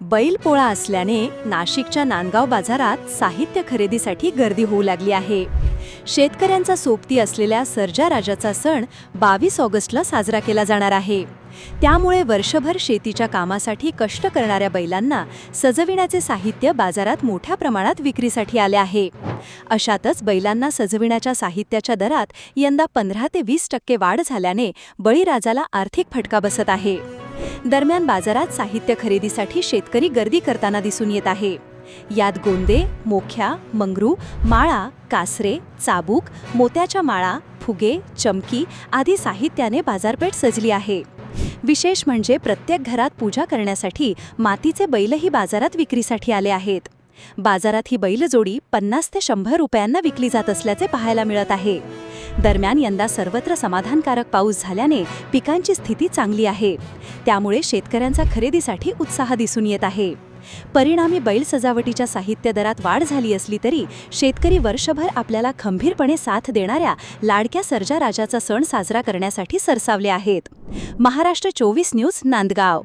बैलपोळा असल्याने नाशिकच्या नांदगाव बाजारात साहित्य खरेदीसाठी गर्दी होऊ लागली आहे. शेतकऱ्यांचा सोबती असलेल्या सर्जा राजाचा सण बावीस ऑगस्टला साजरा केला जाणार आहे. त्यामुळे वर्षभर शेतीच्या कामासाठी कष्ट करणाऱ्या बैलांना सजविण्याचे साहित्य बाजारात मोठ्या प्रमाणात विक्रीसाठी आले आहे. अशातच बैलांना सजविण्याच्या साहित्याच्या दरात यंदा पंधरा ते वीस टक्के वाढ झाल्याने बळीराजाला आर्थिक फटका बसत आहे. दरम्यान बाजारात साहित्य खरेदीसाठी शेतकरी गर्दी करताना दिसून येत आहे. यात गोंदे मोख्या मंगरू माळा कासरे चाबूक मोत्याच्या माळा फुगे चमकी आदी साहित्याने बाजारपेठ सजली आहे. विशेष म्हणजे प्रत्येक घरात पूजा करण्यासाठी मातीचे बैलही बाजारात विक्रीसाठी आले आहेत. बाजारात ही बैलजोडी पन्नास ते शंभर रुपयांना विकली जात असल्याचे पाहायला मिळत आहे. दरम्यान यंदा सर्वत्र समाधानकारक पाऊस झाल्याने पिकांची स्थिती चांगली आहे. त्यामुळे शेतकऱ्यांचा खरेदीसाठी उत्साह दिसून येत आहे. परिणामी बैल सजावटीच्या साहित्य दरात वाढ झाली असली तरी शेतकरी वर्षभर आपल्याला खंबीरपणे साथ देणाऱ्या लाडक्या सर्जा राजाचा सण साजरा करण्यासाठी सरसावले आहेत. महाराष्ट्र चोवीस न्यूज नांदगाव.